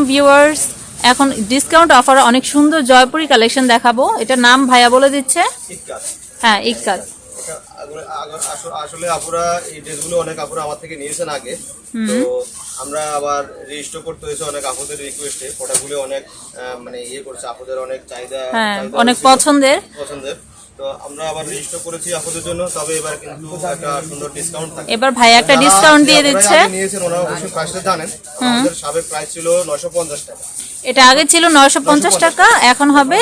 Viewers. এখন discount offer অনেক সুন্দর জয়পুরি কালেকশন দেখাবো। এটা নাম ভাইয়া বলে দিচ্ছে। হ্যাঁ আসলে- আসলে আপুরা এই ড্রেসগুলো অনেক আপুরা আমার থেকে নিয়েছেন আগে। তো আমরা আবার রেজিস্টার করতে হয়েছে অনেক আপুদের রিকোয়েস্টে প্রোডাক্টগুলো অনেক মানে ইয়ে করছে আপুদের অনেক চাহিদা হ্যাঁ অনেক পছন্দের। পছন্দের। তো আমরা আবার রেজিস্টার করেছি আপুদের জন্য তবে এবার কিন্তু একটা সুন্দর ডিসকাউন্ট থাকে এবার ভাইয়া একটা ডিসকাউন্ট দিয়ে দিচ্ছে। নিয়েছেন ওনারা অবশ্যই প্রাইসটা জানেন। আমাদের সাবেক প্রাইস ছিল টাকা। এটা আগে ছিল নয়শো পঞ্চাশ টাকা এখন হবে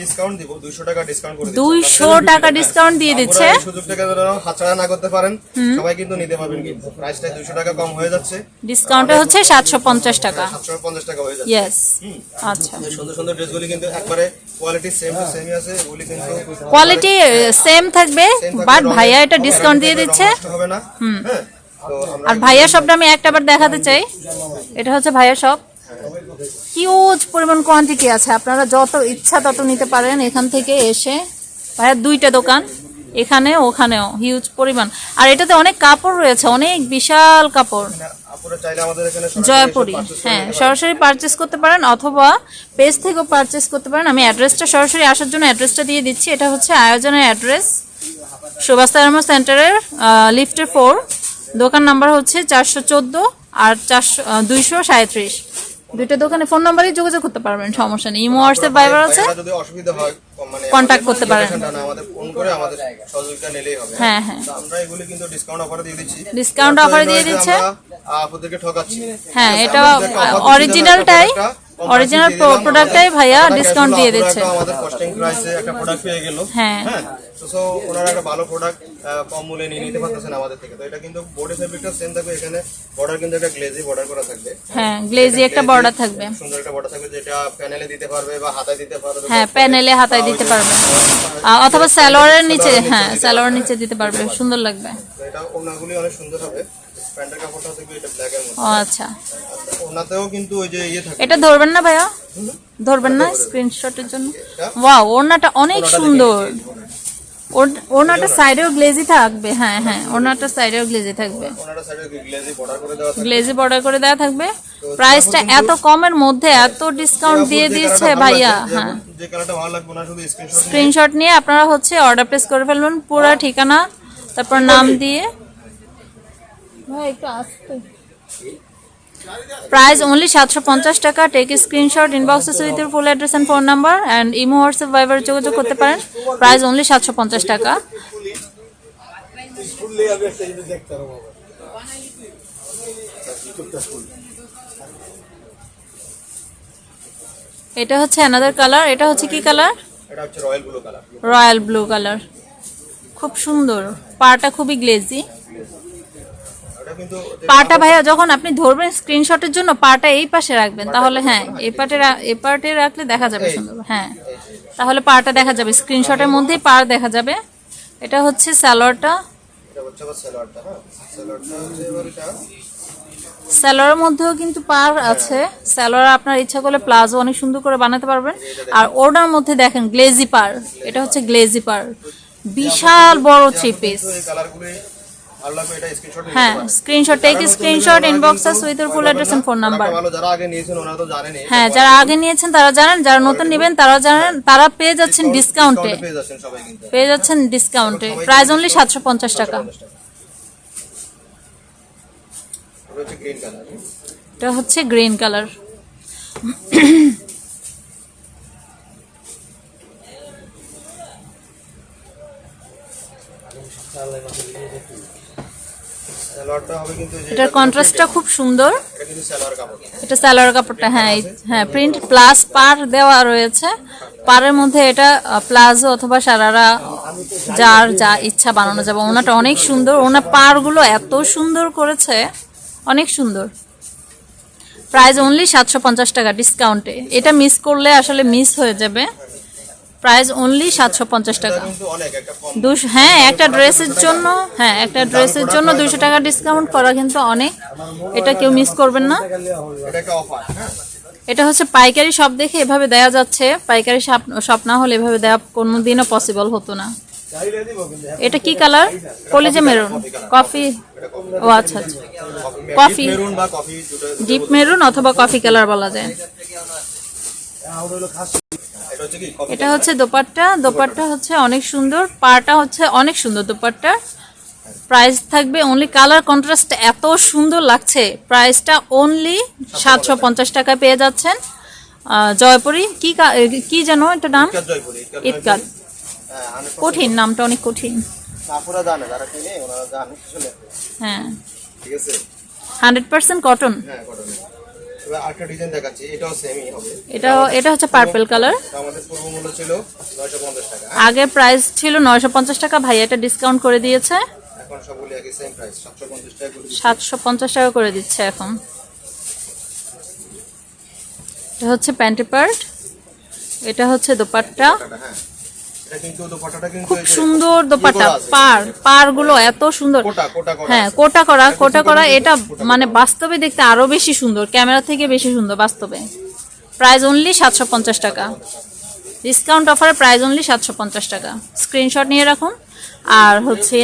ডিসকাউন্ট দিব দুইশো টাকা ডিসকাউন্ট করে দিচ্ছি। দুইশো টাকা ডিসকাউন্ট দিয়ে দিচ্ছে। সুযোগটাকে যেন হাতছাড়া না করতে পারেন সবাই কিন্তু নিতে পারবেন কিন্তু। প্রাইসটা দুইশো টাকা কম হয়ে যাচ্ছে। ডিসকাউন্টে হচ্ছে সাতশো পঞ্চাশ টাকা। সাতশো পঞ্চাশ টাকা হয়ে যাচ্ছে। ইয়েস আচ্ছা। সুন্দর সুন্দর ড্রেসগুলি কিন্তু একবারে কোয়ালিটি সেম টু সেমই আছে। এগুলি কিন্তু কোয়ালিটি সেম থাকবে বাট ভাইয়া এটা ডিসকাউন্ট দিয়ে দিচ্ছে। হবে না। হ্যাঁ তো আমরা আর ভাইয়া শপটা আমি একটা বার দেখাতে চাই। এটা হচ্ছে ভাইয়া শপ হিউজ পরিমাণ কোয়ান্টিটি আছে। আপনারা যত ইচ্ছা তত নিতে পারেন এখান থেকে এসে। ভাইয়ার দুইটা দোকান। এখানে ওখানেও। হিউজ পরিমাণ। আর এটাতে অনেক কাপড় রয়েছে অনেক বিশাল কাপড়। জয়পুরি। হ্যাঁ সরাসরি পারচেস করতে পারেন অথবা পেজ থেকেও পারচেস করতে পারেন। আমি অ্যাড্রেসটা সরাসরি আসার জন্য অ্যাড্রেসটা দিয়ে দিচ্ছি। এটা হচ্ছে আয়োজনের অ্যাড্রেস সুভাষ সেন্টারের লিফটের ফোর দোকান নাম্বার হচ্ছে চারশো চোদ্দ আর চারশো দুইশো সাঁত্রিশ দুইটা দোকানে ফোন নাম্বারই যোগাযোগ করতে পারবেন সমস্যা নেই। ইমো হোয়াটসঅ্যাপ ভাইবার আছে। যদি অসুবিধা হয় মানে কন্টাক্ট করতে পারেন। আমাদের ফোন করে আমাদের সহযোগিতা নিলেই হবে। হ্যাঁ হ্যাঁ। আমরা এগুলি কিন্তু ডিসকাউন্ট অফারে দিয়ে দিচ্ছি। ডিসকাউন্ট অফারে দিয়ে দিচ্ছে। আপনাদেরকে ঠকাচ্ছি। হ্যাঁ, এটা আমরা productটাই আমাদের ভাইয়া আসলে দিয়ে দিচ্ছে। আমাদের কস্টিং প্রাইসে একটা প্রোডাক্ট পেয়ে গেল। হ্যাঁ। সো ওনারা একটা ভালো প্রোডাক্ট কম মূল্যে নিয়ে নিতে পারতেছেন আমাদের থেকে। তো এটা কিন্তু বডি ফেব্রিকটা সেম থাকবে। এখানে বর্ডার কিন্তু একটা গ্লেজি বর্ডার করা থাকবে। হ্যাঁ গ্লেজি একটা বর্ডার থাকবে। সুন্দর একটা বর্ডার থাকবে যেটা প্যানেলে দিতে পারবে বা হাতায় দিতে পারবে। হ্যাঁ প্যানেলে হাতায় দিতে পারবে। অথবা স্যালোয়ারের নিচে হ্যাঁ স্যালোয়ারের নিচে দিতে পারবে। সুন্দর লাগবে। এটা ওনাগুলি অনেক সুন্দর হবে। প্যান্টের কাপড়টা থাকবে এটা ব্ল্যাকের মধ্যে। ও আচ্ছা। ওনাতেও কিন্তু ওই যে ইয়ে থাকে। এটা ধরবেন না ভাইয়া? ধরবেন না? স্ক্রিনশটের জন্য। ওয়াও ওড়নাটা অনেক সুন্দর। ওড়নাটা সাইডেও গ্লেজি থাকবে। হ্যাঁ হ্যাঁ ওড়নাটা সাইডেও গ্লেজি থাকবে। গ্লেজি বর্ডার করে দেওয়া থাকবে? প্রাইসটা এত কমের মধ্যে এত ডিসকাউন্ট দিয়ে দিয়েছে ভাইয়া হ্যাঁ। স্ক্রিনশট নিয়ে আপনারা হচ্ছে অর্ডার প্লেস করে ফেলবেন। পুরো ঠিকানা তারপর নাম দিয়ে প্রাইস অনলি সাতশো পঞ্চাশ টাকা। টেক স্ক্রিনশট ইনবক্সে with full address and phone number and imo WhatsApp Viber যোগাযোগ করতে পারেন। প্রাইস অনলি সাতশো পঞ্চাশ টাকা। এটা হচ্ছে অ্যানাদার কালার এটা হচ্ছে কি colour royal blue colour royal blue colour খুব সুন্দর। পাটা খুবই গ্লেজি কিন্তু পাটা ভাইয়া যখন আপনি ধরবেন স্ক্রিনশটের জন্য পাটা এই পাশে রাখবেন। তাহলে হ্যাঁ এই পাটে এই পাটে রাখলে দেখা যাবে সুন্দর। হ্যাঁ। তাহলে পাটা দেখা যাবে। স্ক্রিনশটের মধ্যেই পার দেখা যাবে। এটা হচ্ছে স্যালোয়ারটা এটা হচ্ছে আবার সালোয়ারটা হ্যাঁ? স্যালোয়ারের মধ্যেও কিন্তু পার আছে। স্যালোয়ার আপনার ইচ্ছা করলে প্লাজো অনেক সুন্দর করে বানাতে পারবেন। আর ওটার মধ্যে দেখেন গ্লেজি পার। এটা হচ্ছে গ্লেজি পার। বিশাল বড় থ্রি পিস হ্যাঁ screenshot take screenshot inboxes with full address and phone number যারা আগে নিয়েছেন ওনারা তো জানেনই হ্যাঁ যারা আগে নিয়েছেন তারা জানেন যারা নতুন নেবেন তারা জানেন তারা পেয়ে যাচ্ছেন ডিসকাউন্টে পেয়ে যাচ্ছেন ডিসকাউন্টে প্রাইস অনলি সাতশো পঞ্চাশ টাকা। এটা হচ্ছে গ্রিন কালার এটার কন্ট্রাস্টটা খুব সুন্দর। এটা সালোয়ার কাপড়টা হ্যাঁ হ্যাঁ প্রিন্ট প্লাস পার দেওয়া রয়েছে। পারের মধ্যে এটা প্লাজো অথবা সারারা যার যা ইচ্ছা বানানো যাবে। ওনাটা অনেক সুন্দর। ওনার পারগুলো এত সুন্দর করেছে অনেক সুন্দর। প্রাইস অনলি সাতশো পঞ্চাশ টাকা ডিসকাউন্টে এটা মিস করলে আসলে মিস হয়ে যাবে। প্রাইস অনলি সাতশো পঞ্চাশ টাকা। দুশো হ্যাঁ একটা ড্রেসের জন্য হ্যাঁ একটা ড্রেসের জন্য দুশো টাকা ডিসকাউন্ট করা কিন্তু অনেক। এটা কেউ মিস করবেন না। এটা হচ্ছে পাইকারি শপ দেখে এভাবে দেওয়া যাচ্ছে। পাইকারি শপ না হলে এভাবে দেওয়া কোনো দিনও পসিবল হতো না। এটা কি কালার কলিজা মেরুন। কফি ও আচ্ছা আচ্ছা। কফি। ডিপ মেরুন অথবা কফি কালার বলা যায়। এটা হচ্ছে হচ্ছে দোপাট্টা। দোপাট্টা। হচ্ছে অনেক সুন্দর। পাটা হচ্ছে অনেক সুন্দর দোপাট্টা প্রাইস থাকবে অনলি কালার কন্ট্রাস্ট এত সুন্দর লাগছে। প্রাইসটা অনলি সাতশো পঞ্চাশ টাকায় পেয়ে যাচ্ছেন। জয়পুরি। কি কি যেন এটা নাম? ইটকাত হ্যাঁ কঠিন নামটা অনেক কঠিন। হ্যাঁ। হান্ড্রেড পার্সেন্ট কটন হ্যাঁ কটন এবার আরেকটা ডিজাইন দেখাচ্ছি এটাও সেমই হবে। এটা এটা হচ্ছে পার্পল কালার আমাদের পূর্ব মূল্য ছিল নয়শো পঞ্চাশ টাকা। আগে প্রাইস ছিল নয়শো পঞ্চাশ টাকা ভাই এটা ডিসকাউন্ট করে দিয়েছে। এখন সবগুলি একই সেম প্রাইস সাতশো পঞ্চাশ টাকা করে দিচ্ছি। সাতশো পঞ্চাশ টাকা করে দিচ্ছে এখন। এটা হচ্ছে প্যান্টি পার্ট এটা হচ্ছে দোপাট্টা। হ্যাঁ। খুব সুন্দর ইয়ে আছে। পার পারগুলো এত সুন্দর। কোটা কোটা করা হ্যাঁ কোটা করা কোটা করা এটা মানে বাস্তবে দেখতে আরও বেশি সুন্দর ক্যামেরা থেকে বেশি সুন্দর বাস্তবে। প্রাইস অনলি সাতশো পঞ্চাশ টাকা। ডিসকাউন্ট অফারে প্রাইস অনলি সাতশো পঞ্চাশ টাকা। স্ক্রিনশট নিয়ে রাখুন। আর হচ্ছে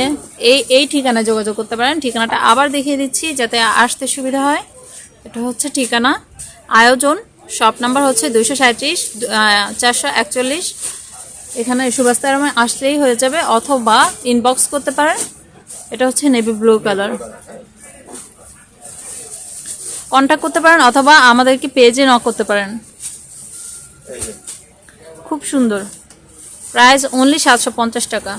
এই এই ঠিকানায় যোগাযোগ করতে পারেন। ঠিকানাটা আবার দেখিয়ে দিচ্ছি যাতে আসতে সুবিধা হয়। এটা হচ্ছে ঠিকানা। আয়োজন শপ নাম্বার হচ্ছে দুইশো সাঁত্রিশ চারশো একচল্লিশ এখানে সুভাষ আসলেই হয়ে যাবে, অথবা ইনবক্স করতে পারেন। এটা হচ্ছে নেভি ব্লু কালার কন্ট্যাক্ট করতে পারেন, অথবা আমাদেরকে পেজে নক করতে পারেন। খুব সুন্দর। প্রাইস অনলি সাতশো পঞ্চাশ টাকা।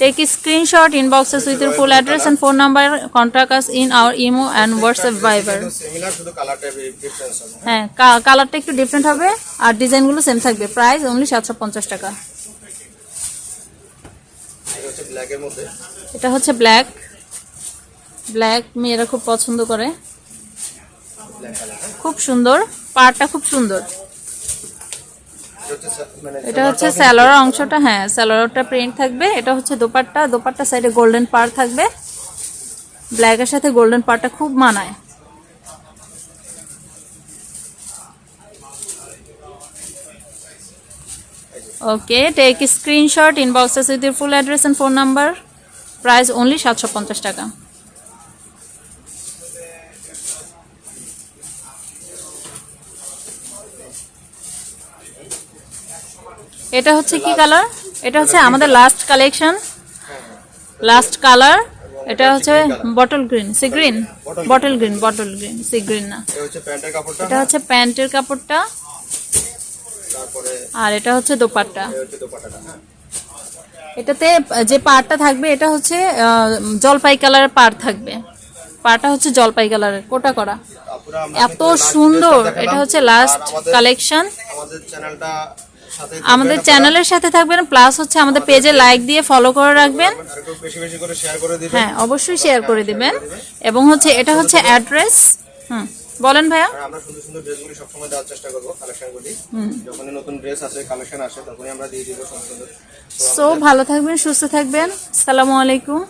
Take screenshot inboxes with your full address and phone number contact us in our imo and WhatsApp Viber হ্যাঁ কালারটা একটু ডিফারেন্ট হবে আর ডিজাইনগুলো সেম থাকবে। প্রাইস অনলি সাতশো পঞ্চাশ টাকা। এটা হচ্ছে ব্ল্যাক ব্ল্যাক মেয়েরা খুব পছন্দ করে। খুব সুন্দর, পাড়টা খুব সুন্দর। এটা হচ্ছে সা- এটা হচ্ছে স্যালোয়ার অংশটা হ্যাঁ স্যালোয়ারটা প্রিন্ট থাকবে। এটা হচ্ছে দোপাট্টা দোপাট্টা সাইডে গোল্ডেন পার থাকবে। ব্ল্যাকের সাথে গোল্ডেন পারটা খুব মানায়। Okay take screenshot inboxes with your full address and phone number price only সাতশো পঞ্চাশ টাকা। এটা হচ্ছে কি কালার এটা হচ্ছে আমাদের লাস্ট কালেকশন লাস্ট কালার এটা হচ্ছে bottle green sea green bottle green bottle green sea green না। এটা হচ্ছে প্যান্টের কাপড়টা? আর এটা হচ্ছে দোপাট্টা। হ্যাঁ। এটাতে যে পাড়টা থাকবে এটা হচ্ছে জলপাই কালারের পাড় থাকবে। পাড়টা হচ্ছে জলপাই কালারের কোটা করা। এত সুন্দর। এটা হচ্ছে লাস্ট কালেকশন আমাদের চ্যানেলটা আমাদের চ্যানেলের সাথে থাকবেন প্লাস হচ্ছে আমাদের পেজে লাইক দিয়ে ফলো করে রাখবেন। হ্যাঁ অবশ্যই শেয়ার করে দিবেন। এবং হচ্ছে এটা হচ্ছে অ্যাড্রেস হুম বলেন ভাইয়া। আমরা সুন্দর সুন্দর ড্রেসগুলি সবসময় দেওয়ার চেষ্টা করব কালেকশনগুলি যখনই নতুন ড্রেস আসে কালেকশন আসে তখনই আমরা দিয়ে দিব সুন্দর সুন্দর। সো ভালো থাকবেন সুস্থ থাকবেন। সালামু আলাইকুম।